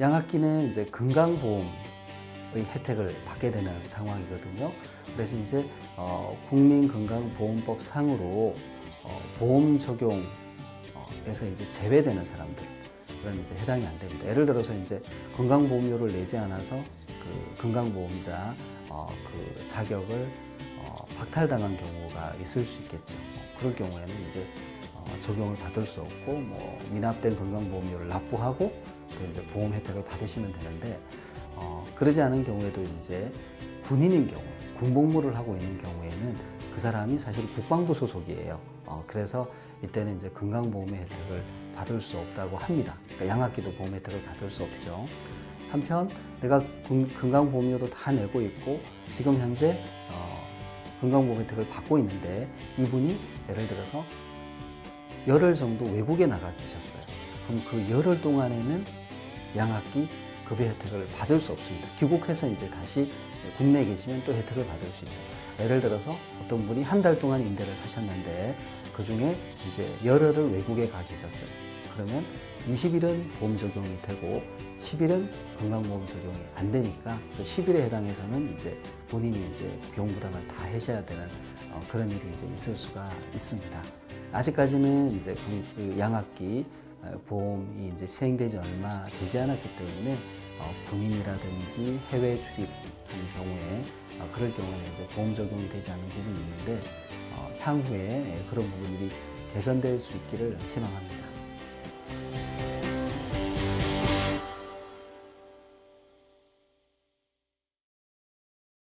양학기는 이제 건강보험의 혜택을 받게 되는 상황이거든요. 그래서 이제 어, 국민건강보험법 상으로 어, 보험 적용에서 이제 제외되는 사람들 그런 이제 해당이 안 됩니다. 예를 들어서 이제 건강보험료를 내지 않아서 그 건강보험자 어, 그 자격을 어, 박탈당한 경우가 있을 수 있겠죠. 어, 그럴 경우에는 이제 어, 적용을 받을 수 없고 뭐 미납된 건강보험료를 납부하고 또 이제 보험 혜택을 받으시면 되는데 어, 그러지 않은 경우에도 이제 군인인 경우 군복무를 하고 있는 경우에는 그 사람이 사실 국방부 소속이에요. 어, 그래서 이때는 이제 건강보험의 혜택을 받을 수 없다고 합니다. 그러니까 양학기도 보험 혜택을 받을 수 없죠. 한편 내가 군- 건강보험료도 다 내고 있고 지금 현재 어, 건강보험 혜택을 받고 있는데 이분이 예를 들어서 열흘 정도 외국에 나가 계셨어요. 그럼 그 열흘 동안에는 양학기 급여 혜택을 받을 수 없습니다. 귀국해서 이제 다시 국내에 계시면 또 혜택을 받을 수 있죠. 예를 들어서 어떤 분이 한 달 동안 임대를 하셨는데 그 중에 이제 열흘을 외국에 가 계셨어요. 그러면 20일은 보험 적용이 되고 10일은 건강보험 적용이 안 되니까 그 10일에 해당해서는 이제 본인이 이제 비용 부담을 다 하셔야 되는 어, 그런 일이 이제 있을 수가 있습니다. 아직까지는 이제 그- 그 양학기 어, 보험이 이제 시행되지 얼마 되지 않았기 때문에 어, 군인이라든지 해외 출입한 경우에 어, 그럴 경우에는 이제 보험 적용이 되지 않는 부분이 있는데 어, 향후에 그런 부분들이 개선될 수 있기를 희망합니다.